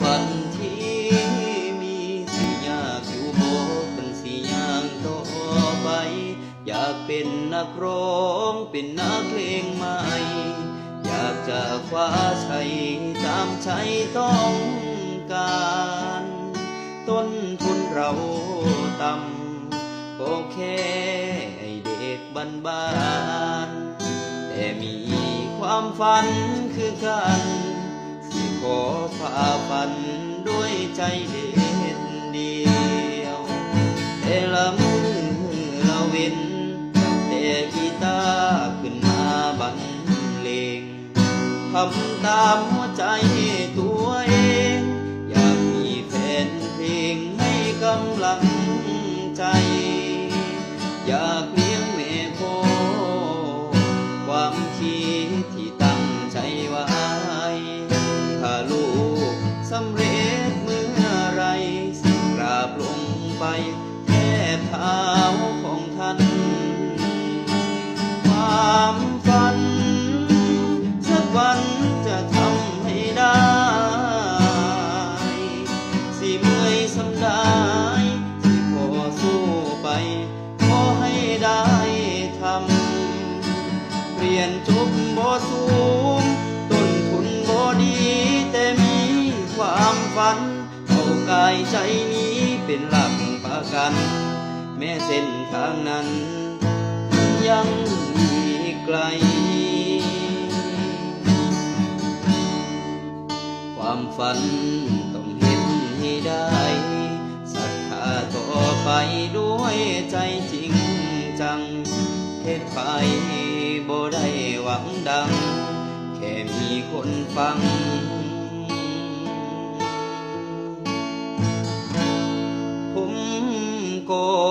ฝันที่มีสิยากอยู่บอกกันสิย่างต่อไป อยากเป็นนักร้องเป็นนักเพลงใหม่ อยากจะคว้าชัยตามใจต้องการ ต้นทุนเราต่ำก็แค่ไอ้เด็กบ้านบ้านแต่มีความฝันคือกัน ขอฝ่าฟันด้วยใจเด็ดเดียวแต่ละมือละเว้นแต่กีตาร์ขึ้นมาบรรเลงทำตามหัวใจตัวเอง อยากมีแฟนเพลงให้กำลังใจ เมื่อไรสิกราบลงไปแทบเท้า ฝันเอากายใจนี้เป็นหลักประกัน แม้เส้นทางนั้น ยังอีไกล ความฝันต้องเห็นให้ได้ศรัทธาต่อไปด้วยใจจริงจังเฮ็ดไปบ่ได้หวังดัง แค่มีคนฟัง Oh.